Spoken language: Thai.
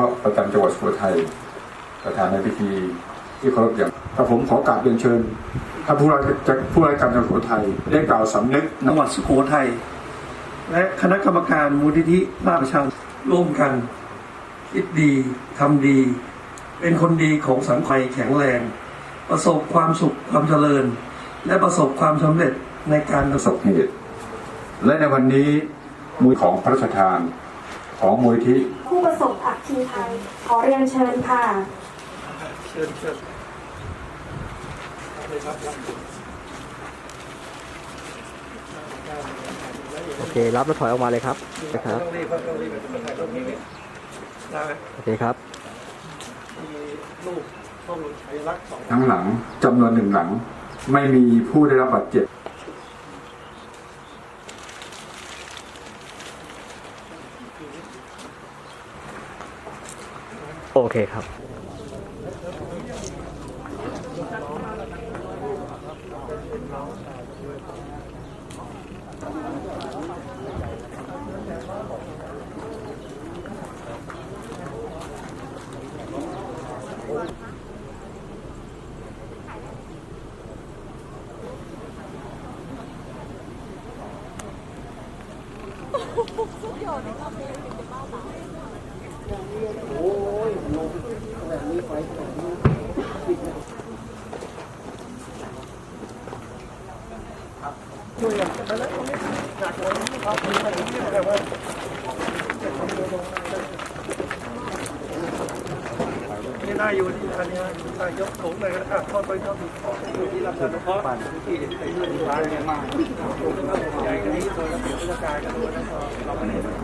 าะประจำจังหวัดสุโขทัยประธานในพิธีที่เคารพอย่างกระผมขอกราบเรียนเชิญท่านผู้ราชการผู้ราชการจังหวัดสุโขทัยได้กล่าวสำนึกจังหวัดสุโขทัยและคณะกรรมการมูลนิธิราชประชาร่วมกัน คิดดีทำดี เป็นคนดีของสังคมแข็งแรง ประสบความสุขความเจริญ และประสบความสำเร็จในการประประสสบบเหตุ และในวันนี้มูลของพระราชทาน ของมูลที่ผู้ประสบอัคคีภัยขอเรียนเชิญค่ะเชิญเชิญโอเครับแล้วถอยออกมาเลยครับนะครับต้องรีบต้องรีบต้องถ่ายรูปนี้ได้ไหมโอเคครับมีรูปต้นชัยรักษณ์สองทั้งหลังจำนวนหนึ่งหลัง ไม่มีผู้ได้รับบาดเจ็บ โอเคครับ นี่น่าอยู่ที่อันนี้นายกสูงเลยนะครับทอดไปทอดอีกอยู่ที่รับการาะที่เป็นเรื่องร้านเนี่ยมากใหญ่กันนี้โดยระเบียบราชการกันด้วยนะครับเราไม่ได้ มีปัญหาเราก็เลย